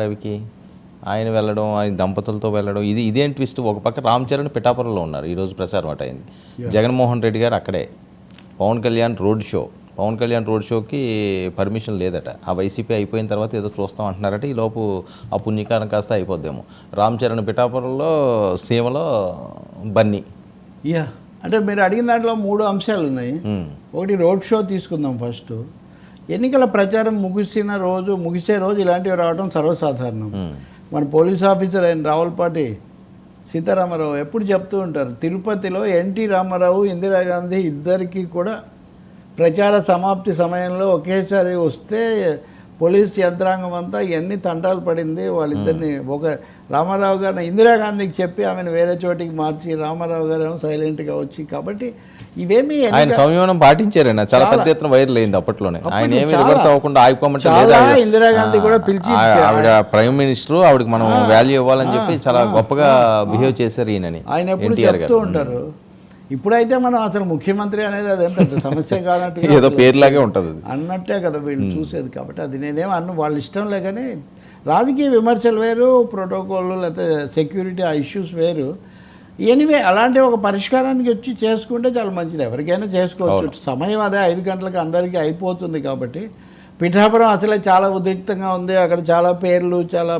రవికి ఆయన వెళ్ళడం ఆయన దంపతులతో వెళ్ళడం ఇది ఇదేం ట్విస్ట్ ఒక పక్క రామ్ చరణ్ పిఠాపురంలో ఉన్నారు. ఈరోజు ప్రచారం అట అయింది. జగన్మోహన్ రెడ్డి గారు అక్కడే. Pawan Kalyan road show. Pawan Kalyan road షోకి పర్మిషన్ లేదట. ఆ వైసీపీ అయిపోయిన తర్వాత ఏదో చూస్తాం అంటున్నారట. ఈ లోపు ఆ పుణ్యకారం కాస్త అయిపోద్దేమో. రామ్ చరణ్ పిఠాపురంలో సీమలో బన్నీ. యా అంటే మీరు అడిగిన దాంట్లో మూడు అంశాలు ఉన్నాయి ఉమ్, ఒకటి రోడ్ షో తీసుకుందాం ఫస్ట్. ఎన్నికల ప్రచారం ముగిసిన రోజు ముగిసే రోజు ఇలాంటివి రావడం సర్వసాధారణం. మన పోలీస్ ఆఫీసర్ అయిన రావులపాటి సీతారామరావు ఎప్పుడు చెప్తూ ఉంటారు తిరుపతిలో ఎన్టీ రామారావు ఇందిరాగాంధీ ఇద్దరికి కూడా ప్రచార సమాప్తి సమయంలో ఒకేసారి వస్తే పోలీస్ యంత్రాంగం అంతా ఎన్ని తంటాలు పడింది వాళ్ళిద్దరిని ఒక రామారావు గారిని ఇందిరాగాంధీకి చెప్పి ఆమెను వేరే చోటికి మార్చి రామారావు గారు ఏమో సైలెంట్గా వచ్చి కాబట్టి ఇవేమీ ఆయన సంయమనం పాటించారండి చాలా పెద్ద ఎత్తున వైరల్ అయింది అప్పట్లోనే. ఆయన ఏమి రివర్స్ అవ్వకుండా ఆగిపోమంటే ఇందిరాగాంధీ కూడా పిలిచి ఆవిడ ప్రైమ్ మినిస్టర్ ఆవిడకి మనం వాల్యూ ఇవ్వాలని చెప్పి చాలా గొప్పగా బిహేవ్ చేశారు ఈయనని ఆయన ఎప్పుడు చెప్తూ ఉంటారు. ఇప్పుడైతే మనం అసలు ముఖ్యమంత్రి అనేది అదేం పెద్ద సమస్య కాదంటే ఏదో పేరులాగే ఉంటుంది అన్నట్టే కదా వీళ్ళు చూసేది కాబట్టి అది నేనేం అన్న వాళ్ళ ఇష్టం లేకనే రాజకీయ విమర్శలు వేరు ప్రోటోకాల్ లేకపోతే సెక్యూరిటీ ఆ ఇష్యూస్ వేరు. ఎనివే అలాంటి ఒక పరిష్కారానికి వచ్చి చేసుకుంటే చాలా మంచిది. ఎవరికైనా చేసుకోవచ్చు. సమయం అదే ఐదు గంటలకు అందరికీ అయిపోతుంది కాబట్టి పిఠాపురం అసలే చాలా ఉద్రిక్తంగా ఉంది. అక్కడ చాలా పేర్లు చాలా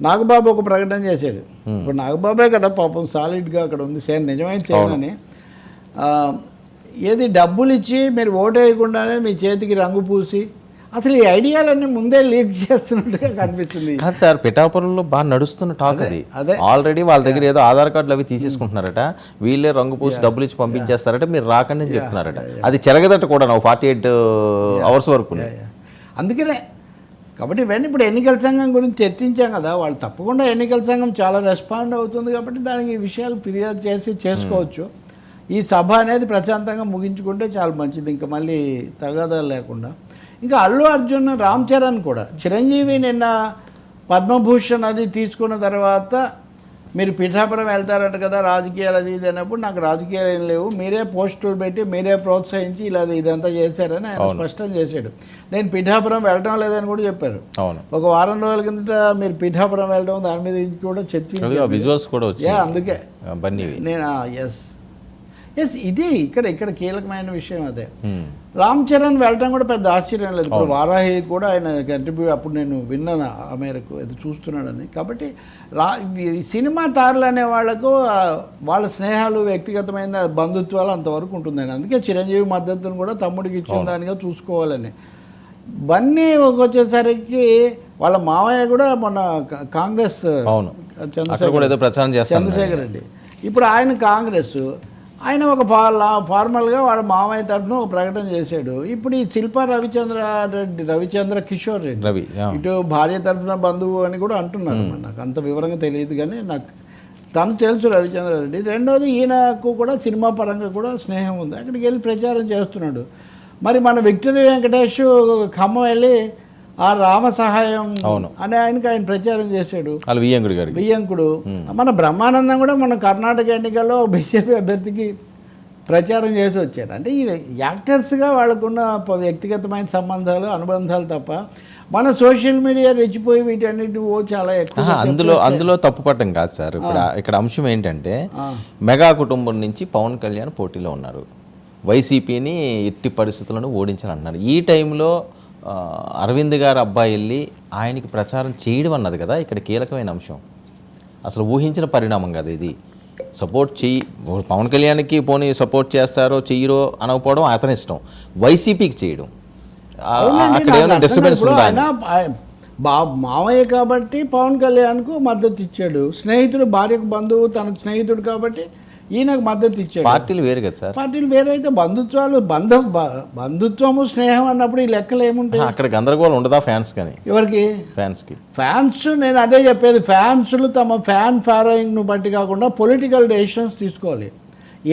నాగబాబు ఒక ప్రకటన చేశాడు. ఇప్పుడు నాగబాబే కదా పాపం సాలిడ్గా అక్కడ ఉంది. సేమ్ నిజమైన చేయనని ఆ, ఏది డబ్బులు ఇచ్చి మీరు ఓటు వేయకుండానే మీ చేతికి రంగు పూసి అసలు ఈ ఐడియాలన్నీ ముందే లీక్ చేస్తున్నట్టుగా కనిపిస్తుంది. కాదు సార్ పిఠాపురంలో బాగా నడుస్తున్న టాక్ అది అదే. ఆల్రెడీ వాళ్ళ దగ్గర ఏదో ఆధార్ కార్డులు అవి తీసేసుకుంటున్నారట. వీళ్ళే రంగు పూసి డబ్బులు ఇచ్చి పంపించేస్తారట మీరు రాకండి అని చెప్తున్నారట. అది చెరగదట కూడా నాకు ఫార్టీ ఎయిట్ అవర్స్ వరకు అందుకనే కాబట్టి ఇవన్నీ ఇప్పుడు ఎన్నికల సంఘం గురించి చర్చించాం కదా వాళ్ళు తప్పకుండా ఎన్నికల సంఘం చాలా రెస్పాండ్ అవుతుంది కాబట్టి దానికి ఈ విషయాలు ఫిర్యాదు చేసి చేసుకోవచ్చు. ఈ సభ అనేది ప్రశాంతంగా ముగించుకుంటే చాలా మంచిది. ఇంకా మళ్ళీ తగాదాలు లేకుండా. ఇంకా అల్లు అర్జున్ రామ్ చరణ్ కూడా. చిరంజీవి నిన్న పద్మభూషణ్ అది తీసుకున్న తర్వాత మీరు పిఠాపురం వెళ్తారంట కదా రాజకీయాలు అది ఇది అన్నప్పుడు నాకు రాజకీయాలు ఏం లేవు. మీరే పోస్టులు పెట్టి మీరే ప్రోత్సహించి ఇలా ఇదంతా చేశారని ఆయన స్పష్టం చేశాడు. నేను పిఠాపురం వెళ్ళడం లేదని కూడా చెప్పారు. ఒక వారం రోజుల కిందట మీరు పిఠాపురం వెళ్ళడం దాని మీద కూడా చర్చించారు. అందుకే. నేను ఎస్ ఎస్ ఇది ఇక్కడ ఇక్కడ కీలకమైన విషయం అదే. ఉమ్, రామ్ చరణ్ వెళ్ళడం కూడా పెద్ద ఆశ్చర్యం లేదు. ఇప్పుడు వారాహి కూడా ఆయన కంట్రిబ్యూ అప్పుడు నేను విన్నాను ఆ మేరకు ఇది చూస్తున్నాడని. కాబట్టి రా ఈ సినిమా తారలు అనే వాళ్ళకు ఆ, వాళ్ళ స్నేహాలు వ్యక్తిగతమైన బంధుత్వాలు అంతవరకు ఉంటుందని. అందుకే చిరంజీవి మద్దతును కూడా తమ్ముడికి ఇచ్చిన దానిగా చూసుకోవాలని. బన్నీ వచ్చేసరికి వాళ్ళ మావయ్య కూడా మొన్న కా- కాంగ్రెస్ అవును. చంద్ర అక్కడ కూడా ఏదో ప్రచారం చేస్తాను. చంద్రశేఖర్ రెడ్డి. ఇప్పుడు ఆయన కాంగ్రెస్ ఆయన ఒక ఫా- ఫార్మల్గా వాళ్ళ మామయ్య తరఫున ఒక ప్రకటన చేశాడు. ఇప్పుడు ఈ శిల్పా రవిచంద్ర రెడ్డి రవిచంద్ర కిషోర్ రెడ్డి. రవి ఇటు భార్య తరఫున బంధువు అని కూడా అంటున్నారు నాకు అంత వివరంగా తెలియదు కానీ నాకు తను తెలుసు రవిచంద్ర రెడ్డి. రెండోది ఈయనకు కూడా సినిమా పరంగా కూడా స్నేహం ఉంది. అక్కడికి వెళ్ళి ప్రచారం చేస్తున్నాడు. మరి మన విక్టరీ వెంకటేష్ ఖమ్మం వెళ్ళి ఆ రామ సహాయం అవును. అని ఆయనకి ఆయన ప్రచారం చేశాడు. వాళ్ళు వియ్యంకుడి గారికి. బియ్యంకుడు మన బ్రహ్మానందం కూడా మన కర్ణాటక ఎన్నికల్లో బీజేపీ అభ్యర్థికి ప్రచారం చేసి వచ్చారు. అంటే ఈ యాక్టర్స్గా వాళ్ళకున్న వ్యక్తిగతమైన సంబంధాలు అనుబంధాలు తప్ప మన సోషల్ మీడియా రెచ్చిపోయి వీటన్నిటి ఓ చాలా ఎక్కువ అందులో అందులో తప్పు పట్టం కాదు సార్. ఇప్పుడు ఆ- ఇక్కడ అంశం ఏంటంటే. మెగా కుటుంబం నుంచి పవన్ కళ్యాణ్ పోటీలో ఉన్నారు. వైసీపీని ఎట్టి పరిస్థితులను ఓడించాలంటున్నారు ఈ టైంలో అరవింద్ గారు అబ్బాయి వెళ్ళి ఆయనకి ప్రచారం చేయడం అన్నది కదా ఇక్కడ కీలకమైన అంశం. అసలు ఊహించిన పరిణామం కదా ఇది. సపోర్ట్ చెయ్యి పవన్ కళ్యాణ్కి పోనీ సపోర్ట్ చేస్తారో చెయ్యరో అనకపోవడం అతని ఇష్టం. వైసీపీకి చేయడం. అక్కడ ఏమైనా డిస్టర్బెన్స్. ఉందా? బా మావయ్య కాబట్టి పవన్ కళ్యాణ్కు మద్దతు ఇచ్చాడు. స్నేహితుడు భార్యకు బంధువు తన స్నేహితుడు కాబట్టి ఈయనకు మద్దతు ఇచ్చాడు. పార్టీలు వేరు కదా సార్. పార్టీలు వేరైతే బంధుత్వాలు బంధ బంధుత్వము స్నేహం అన్నప్పుడు ఈ లెక్కలు ఏముంటాయి? అక్కడ గందరగోళం ఉండదా ఫ్యాన్స్ కానీ? ఎవరికి? ఫ్యాన్స్కి. ఫ్యాన్స్ నేను అదే చెప్పేది ఫ్యాన్స్లు తమ ఫ్యాన్ ఫాలోయింగ్ను బట్టి కాకుండా పొలిటికల్ డెసిషన్స్ తీసుకోవాలి.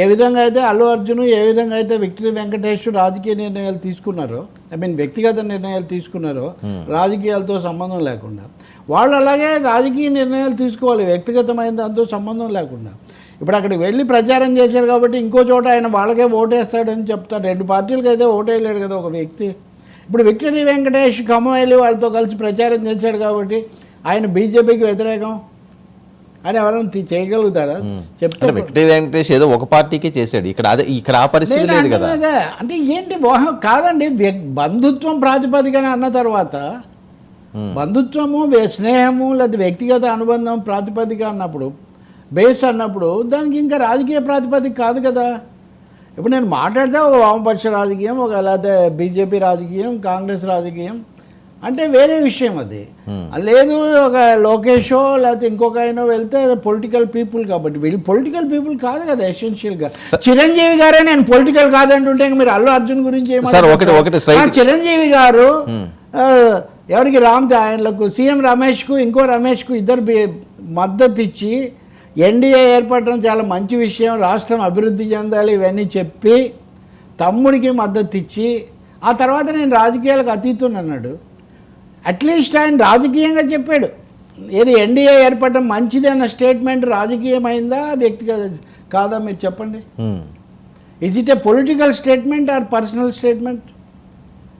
ఏ విధంగా అయితే అల్లు అర్జున్ ఏ విధంగా అయితే విక్టరీ వెంకటేష్ రాజకీయ నిర్ణయాలు తీసుకున్నారో ఐ మీన్ వ్యక్తిగత నిర్ణయాలు తీసుకున్నారో రాజకీయాలతో సంబంధం లేకుండా. వాళ్ళు అలాగే రాజకీయ నిర్ణయాలు తీసుకోవాలి వ్యక్తిగతమైన దాంతో సంబంధం లేకుండా. ఇప్పుడు అక్కడికి వెళ్ళి ప్రచారం చేశారు కాబట్టి ఇంకో చోట ఆయన వాళ్ళకే ఓటేస్తాడని చెప్తాడు రెండు పార్టీలకి అయితే ఓటేయలేడు కదా ఒక వ్యక్తి. ఇప్పుడు విక్టరీ వెంకటేష్ ఖమ్మం వెళ్ళి వాళ్ళతో కలిసి ప్రచారం చేశాడు కాబట్టి ఆయన బీజేపీకి వ్యతిరేకం. అని ఎవరైనా చేయగలుగుతారా? చెప్తే అంటే వెంకటే వెంకటేష్ ఏదో ఒక పార్టీకే చేశాడు. ఇక్కడ అదే ఇక్కడ ఆ పరిస్థితి లేదు కదా. అంటే ఏంటి మోహం కాదండి బంధుత్వం ప్రాతిపదికన అన్న తర్వాత. బంధుత్వము స్నేహము లేదా వ్యక్తిగత అనుబంధం ప్రాతిపదిక అన్నప్పుడు బేస్ అన్నప్పుడు దానికి ఇంకా రాజకీయ ప్రాతిపదిక కాదు కదా. ఇప్పుడు నేను మాట్లాడితే ఒక వామపక్ష రాజకీయం ఒక లేకపోతే బీజేపీ రాజకీయం కాంగ్రెస్ రాజకీయం అంటే వేరే విషయం అది. లేదు ఒక లోకేషో లేకపోతే ఇంకొక ఆయన వెళ్తే పొలిటికల్ పీపుల్ కాబట్టి వీళ్ళు పొలిటికల్ పీపుల్ కాదు కదా ఎసెన్షియల్గా. చిరంజీవి గారే నేను పొలిటికల్ కాదంటుంటే మీరు అల్లు అర్జున్ గురించి చిరంజీవి గారు ఎవరికి రామ్ ఆయనకు సీఎం రమేష్కు ఇంకో రమేష్కు ఇద్దరు మద్దతు ఇచ్చి ఎన్డీఏ ఏర్పడటం చాలా మంచి విషయం రాష్ట్రం అభివృద్ధి చెందాలి ఇవన్నీ చెప్పి తమ్ముడికి మద్దతు ఇచ్చి ఆ తర్వాత నేను రాజకీయాలకు అతీతుని అన్నాడు. అట్లీస్ట్ ఆయన రాజకీయంగా చెప్పాడు. ఏది ఎన్డీఏ ఏర్పడటం మంచిది అన్న స్టేట్మెంట్ రాజకీయమైందా వ్యక్తిగత కాదా మీరు చెప్పండి. Is it a political statement or personal statement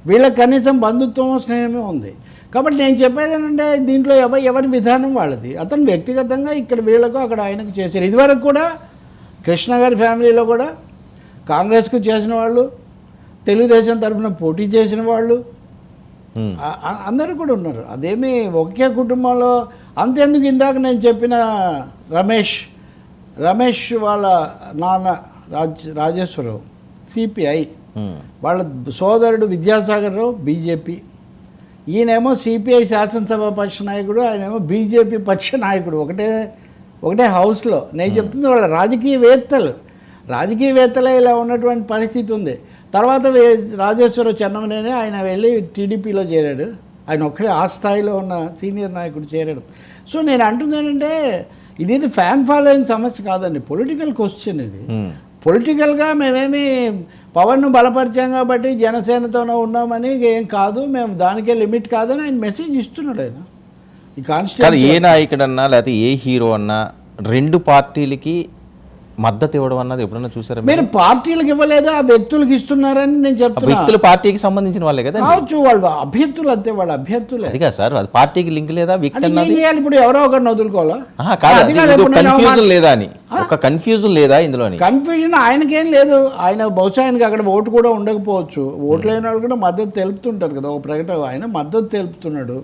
వీళ్ళకి కనీసం బంధుత్వం స్నేహమే ఉంది. కాబట్టి నేను చెప్పేది ఏంటంటే దీంట్లో ఎవరి ఎవరి విధానం వాళ్ళది. అతను వ్యక్తిగతంగా ఇక్కడ వీళ్ళకు అక్కడ ఆయనకు చేశారు. ఇదివరకు కూడా కృష్ణ గారి ఫ్యామిలీలో కూడా కాంగ్రెస్కు చేసిన వాళ్ళు తెలుగుదేశం తరఫున పోటీ చేసిన వాళ్ళు అందరూ కూడా ఉన్నారు. అదేమి ఒకే కుటుంబంలో అంతెందుకు ఇందాక నేను చెప్పిన రమేష్ రమేష్ వాళ్ళ నాన్న రాజ్ రాజేశ్వరరావు సిపిఐ. వాళ్ళ సోదరుడు విద్యాసాగర్ రావు బీజేపీ. ఈయనేమో సిపిఐ శాసనసభ పక్ష నాయకుడు ఆయనేమో బీజేపీ పక్ష నాయకుడు. ఒకటే ఒకటే హౌస్లో. నేను చెప్తుంది వాళ్ళ రాజకీయవేత్తలు. రాజకీయవేత్తలే ఇలా ఉన్నటువంటి పరిస్థితి ఉంది. తర్వాత రాజేశ్వర చెన్నమనేనే ఆయన వెళ్ళి టీడీపీలో చేరాడు. ఆయన ఒక్కడే ఆ స్థాయిలో ఉన్న సీనియర్ నాయకుడు చేరాడు. సో నేను అంటుంది ఏంటంటే ఇది ఫ్యాన్ ఫాలోయింగ్ సమస్య కాదండి. పొలిటికల్ క్వశ్చన్ ఇది. పొలిటికల్గా మేమేమి పవన్ను బలపరిచాం కాబట్టి జనసేనతోనే ఉన్నామని ఏం కాదు మేము దానికే లిమిట్ కాదని ఆయన మెసేజ్ ఇస్తున్నాడు ఆయన. ఈ కాదు కాన్స్టిట్యూషన్ ఏ నాయకుడన్నా లేకపోతే ఏ హీరో అన్నా రెండు పార్టీలకి మద్దతు ఇవ్వడం అన్నది ఎప్పుడన్నా చూసారా మీరు? పార్టీలకు ఇవ్వలేదు? ఆ వ్యక్తులకు ఇస్తున్నారని నేను ఆ చెప్తున్నా. వ్యక్తులు పార్టీకి సంబంధించిన వాళ్ళే కదా కావచ్చు వాళ్ళు అభ్యర్థులు అంతే వాళ్ళ అభ్యర్థులే. అది కాదు సార్ అది పార్టీకి లింక్ లేదా? వ్యక్తి అన్నది ఇప్పుడు ఎవరో ఒకరిని వదులుకోవాలా? కాదు కన్ఫ్యూజన్ లేదా అని. ఒక కన్ఫ్యూజన్ లేదా ఇందులోని కన్ఫ్యూజన్ ఆయనకేం లేదు. ఆయన బహుశా ఆయనకి అక్కడ ఓటు కూడా ఉండకపోవచ్చు. ఓటు లేని వాళ్ళు కూడా మద్దతు తెలుపుతుంటారు కదా. ఒక ప్రకటన ఆయన మద్దతు తెలుపుతున్నాడు.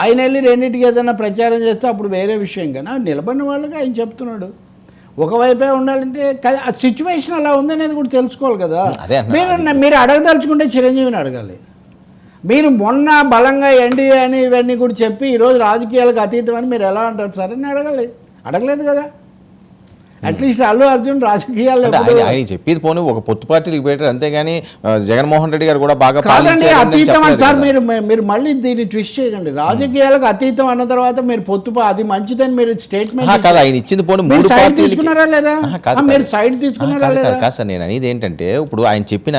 ఆయన వెళ్ళి రెండింటికి ఏదైనా ప్రచారం చేస్తే అప్పుడు వేరే విషయం కానీ నిలబడిన వాళ్ళకి ఆయన చెప్తున్నాడు. ఒకవైపే ఉండాలంటే ఆ సిచ్యువేషన్ అలా ఉందనేది కూడా తెలుసుకోవాలి కదా. మీరు మీరు అడగదలుచుకుంటే చిరంజీవిని అడగాలి. మీరు మొన్న బలంగా ఎన్డీఏ అని ఇవన్నీ కూడా చెప్పి ఈరోజు రాజకీయాలకు అతీతం అని మీరు ఎలా అంటారు? సార్ అని అడగాలి. అడగలేదు కదా. అట్లీస్ట్ అల్లు అర్జున్ రాజకీయాల్లో ఆయన చెప్పేది పోనీ ఒక పొత్తు పార్టీలకు పెట్టారు అంతేగాని జగన్మోహన్ రెడ్డి గారు కూడా బాగా కాదండి అతీతం అని సార్. మీరు మీరు మళ్ళీ దీన్ని ట్విస్ట్ చేయకండి రాజకీయాలకు అతీతం అన్న తర్వాత మీరు పొత్తు అది మంచిదని మీరు స్టేట్మెంట్ కాదు ఆయన ఇచ్చింది పోనీ మూడు సైడ్ తీసుకున్నారా లేదా మీరు. సైడ్ తీసుకున్నారా లేదా కాదు, సార్ నేను అనేది ఏంటంటే ఇప్పుడు ఆయన చెప్పిన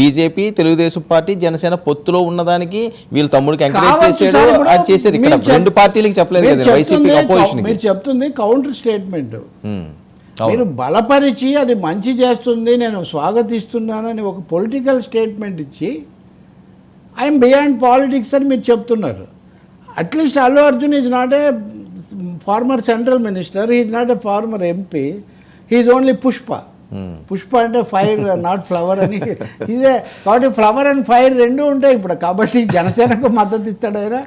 బీజేపీ తెలుగుదేశం పార్టీ జనసేన పొత్తులో ఉన్నదానికి వీళ్ళ తమ్ముడికి ఎంకరేజ్ చేశాడు అది చేశారు ఇక్కడ రెండు పార్టీలకి చెప్పలేదు వైసీపీ అపోజిషన్ మీరు చెప్తుంది కౌంటర్ స్టేట్మెంట్. మీరు బలపరిచి అది మంచి చేస్తుంది నేను స్వాగతిస్తున్నానని ఒక పొలిటికల్ స్టేట్మెంట్ ఇచ్చి ఐఎమ్ బియాండ్ పాలిటిక్స్ అని మీరు చెప్తున్నారు. At least Allu Arjun is not a former central minister is not a former MP he's only Pushpa Pushpa అంటే ఫైర్ నాట్ ఫ్లవర్ అని. ఇదే కాబట్టి ఫ్లవర్ అండ్ ఫైర్ రెండు ఉంటాయి ఇప్పుడు కాబట్టి జనసేనకు మద్దతు ఇస్తాడు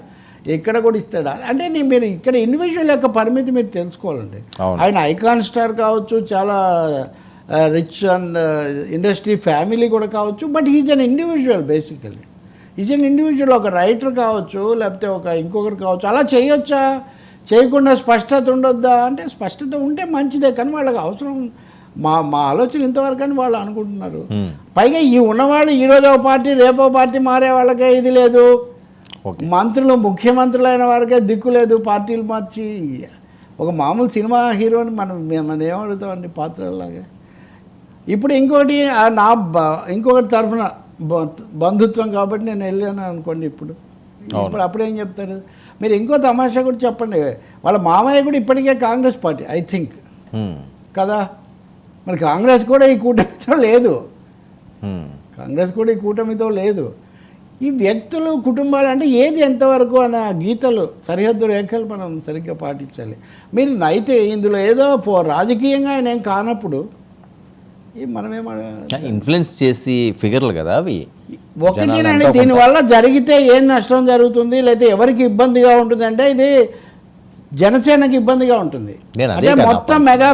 ఇక్కడ కూడా ఇస్తాడా? అంటే నీ మీరు ఇక్కడ ఇండివిజువల్ యొక్క పరిమితి మీరు తెలుసుకోవాలండి. ఆయన ఐకాన్ స్టార్ కావచ్చు చాలా రిచ్ అండ్ ఇండస్ట్రీ ఫ్యామిలీ కూడా కావచ్చు but is an individual basically is an individual ఒక రైటర్ కావచ్చు లేకపోతే ఒక ఇంకొకరు కావచ్చు అలా చేయొచ్చా? చేయకుండా స్పష్టత ఉండొద్దా? అంటే స్పష్టత ఉంటే మంచిదే కానీ వాళ్ళకి అవసరం మా మా ఆలోచన ఇంతవరకు అని వాళ్ళు అనుకుంటున్నారు. పైగా ఈ ఉన్నవాళ్ళు ఈరోజు ఒక పార్టీ రేపో పార్టీ మారే వాళ్ళకే ఇది లేదు. మంత్రులు ముఖ్యమంత్రులు అయిన వారికే దిక్కు లేదు పార్టీలు మార్చి. ఒక మామూలు సినిమా హీరోని మనం మనం ఏమడుగుతామండి పాత్రలాగా ఇప్పుడు ఇంకోటి నా బ- ఇంకొకరి తరఫున బంధుత్వం కాబట్టి నేను వెళ్ళాను అనుకోండి ఇప్పుడు. ఇప్పుడు అప్పుడేం చెప్తారు? మీరు ఇంకో తమాషా కూడా చెప్పండి. వాళ్ళ మామయ్య కూడా ఇప్పటికే కాంగ్రెస్ పార్టీ ఐ థింక్. కదా? మరి కాంగ్రెస్ కూడా ఈ కూటమితో లేదు. కాంగ్రెస్ కూడా ఈ కూటమితో లేదు. ఈ వ్యక్తులు కుటుంబాలు అంటే ఏది ఎంతవరకు అన్న గీతలు సరిహద్దు రేఖలు మనం సరిగ్గా పాటించాలి. మీరు అయితే ఇందులో ఏదో రాజకీయంగా ఆయన ఏం కానప్పుడు మనమేమ ఇన్ఫ్లుయెన్స్ చేసి ఫిగర్లు కదా అవి. ఒకటేనండి దీనివల్ల జరిగితే ఏం నష్టం జరుగుతుంది లేకపోతే ఎవరికి ఇబ్బందిగా ఉంటుంది అంటే ఇది జనసేనకి ఇబ్బందిగా ఉంటుంది. అదే అంటే మొత్తం మెగా